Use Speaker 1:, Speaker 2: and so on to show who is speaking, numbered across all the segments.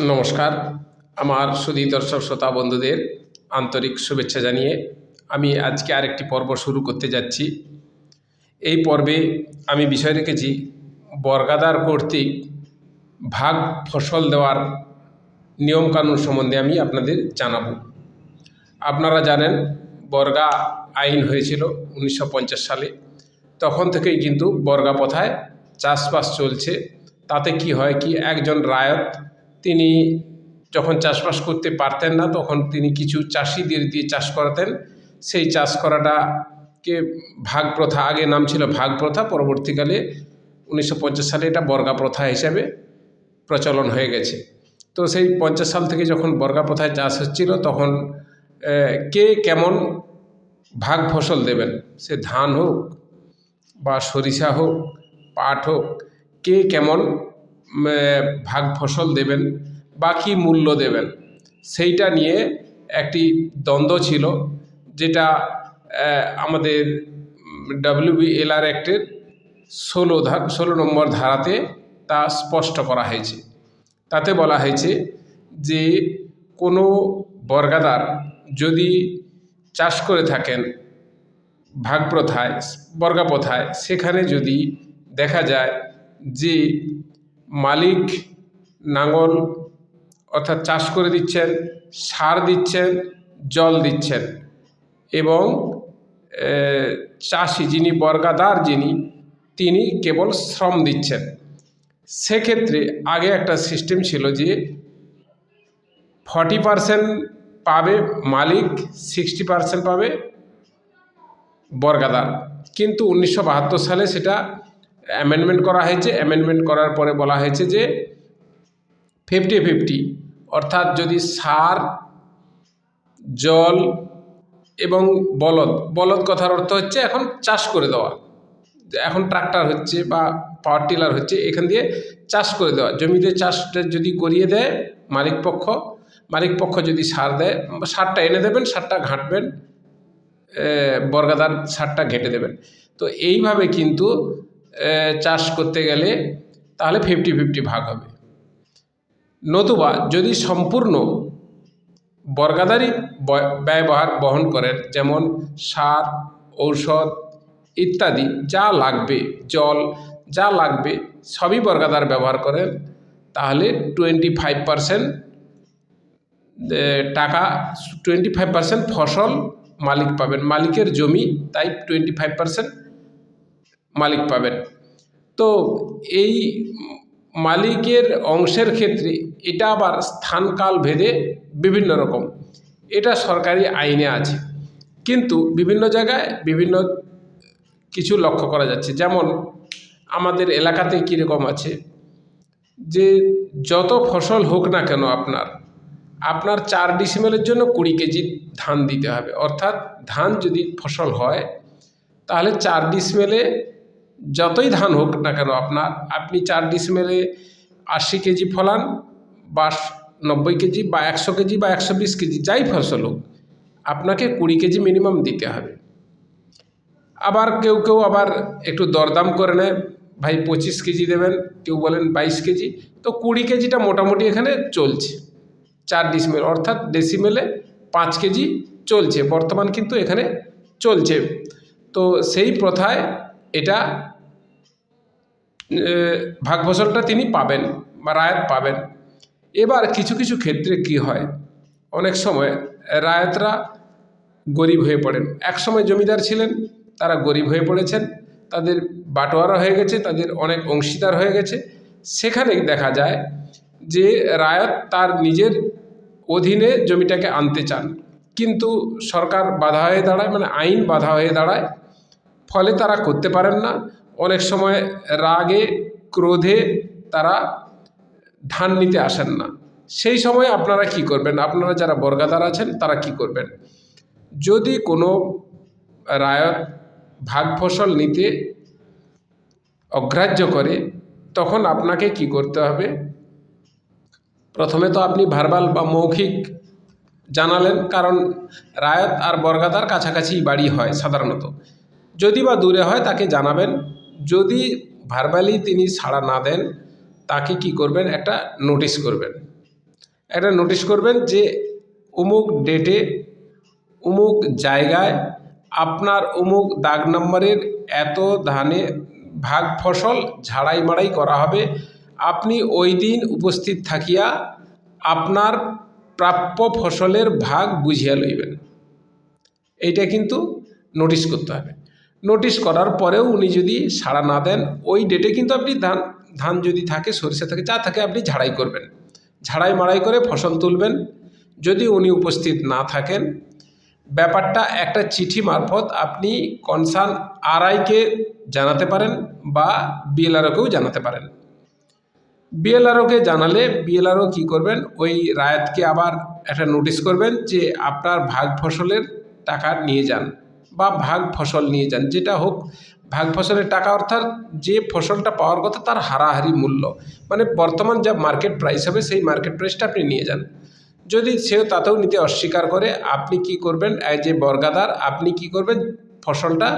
Speaker 1: নমস্কার। আমার সুধী দর্শক শ্রোতা বন্ধুদের আন্তরিক শুভেচ্ছা জানিয়ে আমি আজকে আরেকটি পর্ব শুরু করতে যাচ্ছি। এই পর্বে আমি বিষয় রেখেছি বর্গাদার কর্তৃক ভাগ ফসল দেওয়ার নিয়মকানুন সম্বন্ধে আমি আপনাদের জানাব। আপনারা জানেন, বর্গা আইন হয়েছিল উনিশশো পঞ্চাশ সালে। তখন থেকেই কিন্তু বর্গা প্রথায় চাষবাস চলছে। তাতে কি হয় কি, একজন রায়ত তিনি যখন চাষবাস করতে পারতেন না, তখন তিনি কিছু চাষিদের দিয়ে চাষ করাতেন। সেই চাষ করাটাকে ভাগ প্রথা আগে নাম ছিল ভাগ প্রথা, পরবর্তীকালে উনিশশো পঞ্চাশ সালে এটা বর্গা প্রথা হিসাবে প্রচলন হয়ে গেছে। তো সেই পঞ্চাশ সাল থেকে যখন বর্গা প্রথায় চাষ হচ্ছিল, তখন কে কেমন ভাগ ফসল দেবেন? সে ধান হোক বা সরিষা হোক, পাট হোক, কে কেমন ভাগ ফসল দেবেন বা কী মূল্য দেবেন। সেইটা নিয়ে একটি দ্বন্দ্ব ছিল, যেটা আমাদের ডাব্লিউবিএলআর অ্যাক্টের ষোলো ষোলো নম্বর ধারাতে তা স্পষ্ট করা হয়েছে। তাতে বলা হয়েছে যে, কোনো বর্গাদার যদি চাষ করে থাকেন ভাগ প্রথায় বর্গা সেখানে যদি দেখা যায় যে মালিক নাঙল অর্থাৎ চাষ করে দিচ্ছেন, সার দিচ্ছেন, জল দিচ্ছেন এবং চাষি যিনি বর্গাদার যিনি, তিনি কেবল শ্রম দিচ্ছেন। সেক্ষেত্রে আগে একটা সিস্টেম ছিল যে ফর্টি পারসেন্ট পাবে মালিক, সিক্সটি পারসেন্ট পাবে বর্গাদার। কিন্তু উনিশশো বাহাত্তর সালে সেটা অ্যামেন্ডমেন্ট করা হয়েছে। অ্যামেন্ডমেন্ট করার পরে বলা হয়েছে যে ফিফটি ফিফটি অর্থাৎ যদি সার, জল এবং বলদ বলদ কথার অর্থ হচ্ছে এখন চাষ করে দেওয়া। এখন ট্রাক্টর হচ্ছে বা পাওয়ার টিলার হচ্ছে, এখান দিয়ে চাষ করে দেওয়া। জমিতে চাষটা যদি করিয়ে দেয় মালিক পক্ষ মালিক পক্ষ যদি সার দেয়, সারটা এনে দেবেন, সারটা ঘাঁটবেন বর্গাদার সারটা ঘেঁটে দেবেন। তো এইভাবে কিন্তু চাষ করতে গেলে তাহলে ফিফটি ফিফটি ভাগ হবে। নতুবা যদি সম্পূর্ণ বর্গাদারি ব- ব্যয়বহার বহন করেন, যেমন সার, ঔষধ ইত্যাদি, যা লাগবে, জল যা লাগবে, সবই বর্গাদার ব্যবহার করেন, তাহলে টোয়েন্টি ফাইভ পারসেন্ট টাকা টোয়েন্টি ফাইভ পারসেন্ট ফসল মালিক পাবেন। মালিকের জমি, তাই টোয়েন্টি ফাইভ পারসেন্ট মালিক পাবেন। তো এই মালিকের অংশের ক্ষেত্রে এটা আবার স্থানকাল ভেদে বিভিন্ন রকম। এটা সরকারি আইনে আছে। কিন্তু বিভিন্ন জায়গায় বিভিন্ন কিছু লক্ষ্য করা যাচ্ছে। যেমন আমাদের এলাকাতে কীরকম আছে যে যত ফসল হোক না কেন আপনার আপনার চার ডিসিমেলের জন্য কুড়ি কেজি ধান দিতে হবে। অর্থাৎ ধান যদি ফসল হয়, তাহলে চার ডিসমেলে যতই ধান হোক না কেন আপনার, আপনি চার ডিসমেলে আশি কেজি ফলান বা নব্বই কেজি বা একশো কেজি বা একশো বিশ কেজি, যাই ফসল হোক, আপনাকে কুড়ি কেজি মিনিমাম দিতে হবে। আবার কেউ কেউ আবার একটু দরদাম করে নেয়, ভাই পঁচিশ কেজি দেবেন। কেউ বলেন, বাইশ কেজি। তো কুড়ি কেজিটা মোটামুটি এখানে চলছে, চার ডিসমেল অর্থাৎ ডেসিমেলে পাঁচ কেজি চলছে, বর্তমান কিন্তু এখানে চলছে। তো সেই প্রথায় এটা ভাগ ফসলটা তিনি পাবেন বা রায়ত পাবেন। এবার কিছু কিছু ক্ষেত্রে কি হয়? অনেক সময় রায়তরা গরিব হয়ে পড়েন। এক সময় জমিদার ছিলেন, তারা গরিব হয়ে পড়েছেন, তাদের বাটোয়ারা হয়ে গেছে, তাদের অনেক অংশীদার হয়ে গেছে। সেখানে দেখা যায় যে রায়ত তার নিজের অধীনে জমিটাকে আনতে চান। কিন্তু সরকার বাধা হয়ে দাঁড়ায় মানে আইন বাধা হয়ে দাঁড়ায়। ফলে তারা করতে পারেন না। অনেক সময় রাগে, ক্রোধে তারা ধান নিতে আসেন না। সেই সময় আপনারা কি করবেন? আপনারা যারা বর্গাদার আছেন, তারা কি করবেন? যদি কোনো রায়ত ভাগ ফসল নিতে অগ্রাহ্য করে, তখন আপনাকে কি করতে হবে? প্রথমে তো আপনি ভার্বাল বা মৌখিক জানালেন, কারণ রায়ত আর বর্গাদার কাছাকাছি বাড়ি হয় সাধারণত। যদি বা দূরে হয়, তাকে জানাবেন। যদি ভার্বালি তিনি সাড়া না দেন, তাকে কি করবেন? একটা নোটিশ করবেন। একটা নোটিশ করবেন যে অমুক ডেটে অমুক জায়গায় আপনার অমুক দাগ নম্বরের এত ধানে ভাগ ফসল ঝাড়াই মাড়াই করা হবে। আপনি ওই দিন উপস্থিত থাকিয়া আপনার প্রাপ্য ফসলের ভাগ বুঝিয়া লইবেন। এইটা কিন্তু নোটিশ করতে হবে। নোটিশ করার পরেও উনি যদি সাড়া না দেন, ওই ডেটে কিন্তু আপনি ধান ধান যদি থাকে, সরিষা থাকে, যা থাকে আপনি ঝাড়াই করবেন। ঝাড়াই মাড়াই করে ফসল তুলবেন। যদি উনি উপস্থিত না থাকেন, ব্যাপারটা একটা চিঠি মারফত আপনি কনসার্ন আরআইকে জানাতে পারেন বা বিএলআরওকেও জানাতে পারেন। বিএলআরওকে জানালে বিএলআরও কী করবেন? ওই রায়তকে আবার একটা নোটিশ করবেন যে আপনার ভাগ ফসলের টাকা নিয়ে যান। বা ভাগ ফসল নিয়ে যান, যেটা হোক। ভাগ ফসলের টাকা অর্থাৎ যে ফসলটা পাওয়ার কথা তার হারাহারি মূল্য। মানে বর্তমান যা মার্কেট প্রাইস হবে, সেই মার্কেট প্রাইসটা আপনি নিয়ে যান। যদি সে তাতেও নিতে অস্বীকার করে, আপনি কি করবেন অ্যাজ এ বর্গাদার, আপনি কি করবেন? ফসলটা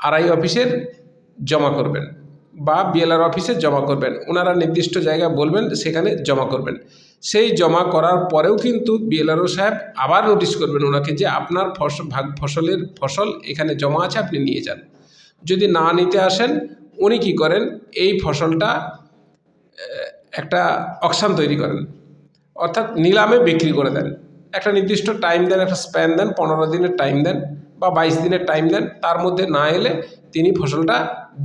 Speaker 1: আরআই অফিসের জমা করবেন বা বিএলআর অফিসে জমা করবেন। ওনারা নির্দিষ্ট জায়গা বলবেন, সেখানে জমা করবেন। সেই জমা করার পরেও কিন্তু বিএলআরও সাহেব আবার নোটিশ করবেন ওনাকে যে আপনার ফসল ভাগ ফসলের ফসল এখানে জমা আছে, আপনি নিয়ে যান। যদি না নিতে আসেন, উনি কি করেন? এই ফসলটা একটা অকশান তৈরি করেন। অর্থাৎ নিলামে বিক্রি করে দেন। একটা নির্দিষ্ট টাইম দেন, একটা স্প্যান দেন, পনেরো দিনের টাইম দেন বা বাইশ দিনের টাইম দেন, তার মধ্যে না এলে তিনি ফসলটা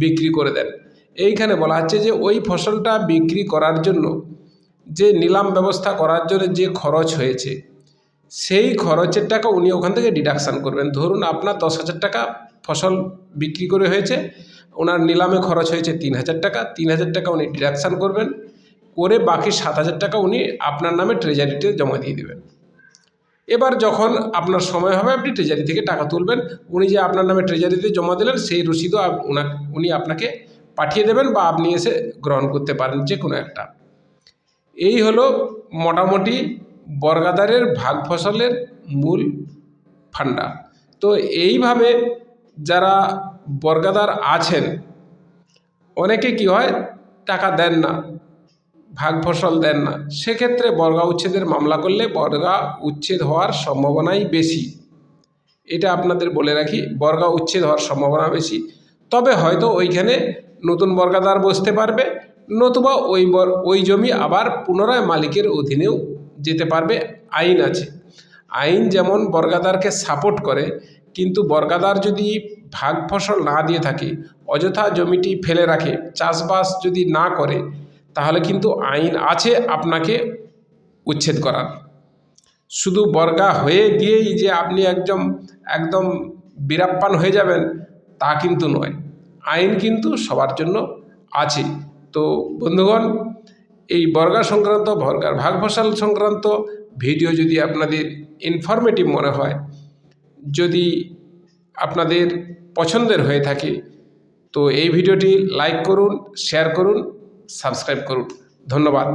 Speaker 1: বিক্রি করে দেন। এইখানে বলা হচ্ছে যে ওই ফসলটা বিক্রি করার জন্য যে নিলাম ব্যবস্থা করার জন্য যে খরচ হয়েছে, সেই খরচের টাকা উনি ওখান থেকে ডিডাকশান করবেন। ধরুন আপনার দশ হাজার টাকা ফসল বিক্রি করে হয়েছে, ওনার নিলামে খরচ হয়েছে তিন হাজার টাকা, তিন হাজার টাকা উনি ডিডাকশান করবেন, করে বাকি সাত হাজার টাকা উনি আপনার নামে ট্রেজারিতে জমা দিয়ে দেবেন। এবার যখন আপনার সময় হবে, আপনি ট্রেজারি থেকে টাকা তুলবেন, উনি যে আপনার নামে ট্রেজারিতে জমা দিলেন, সেই রসিদও উনি আপনাকে পাঠিয়ে দেবেন বা আপনি এসে গ্রহণ করতে পারেন, যে কোনো একটা। এই হল মোটামুটি বর্গাদারের ভাগ ফসলের মূল ফান্ডা। তো এইভাবে যারা বর্গাদার আছেন, অনেকে কি হয়, টাকা দেন না ভাগ ফসল দেন না। সেক্ষেত্রে বর্গা উচ্ছেদের মামলা করলে বর্গা উচ্ছেদ হওয়ার সম্ভাবনাই বেশি। এটা আপনাদের বলে রাখি, বর্গা উচ্ছেদ হওয়ার সম্ভাবনা বেশি। তবে হয়তো ওইখানে নতুন বর্গাদার বসতে পারবে নতুবা ওই ওই জমি আবার পুনরায় মালিকের অধীনেও যেতে পারবে আইন আছে। আইন যেমন বর্গাদারকে সাপোর্ট করে, কিন্তু বর্গাদার যদি ভাগ ফসল না দিয়ে থাকে, অযথা জমিটি ফেলে রাখে, চাষবাস যদি না করে, তাহলে কিন্তু আইন আছে আপনাকে উচ্ছেদ করার। শুধু বর্গা হয়ে গিয়েই যে আপনি একদম একদম বিরাপ্পান হয়ে যাবেন, তা কিন্তু নয়। আইন কিন্তু সবার জন্য আছে। তো বন্ধুগণ, এই বর্গা সংক্রান্ত, বর্গার ভাগ ফসল সংক্রান্ত ভিডিও যদি আপনাদের ইনফরমেটিভ মনে হয়, যদি আপনাদের পছন্দের হয়ে থাকে, তো এই ভিডিওটি লাইক করুন শেয়ার করুন সাবস্ক্রাইব করুন। ধন্যবাদ।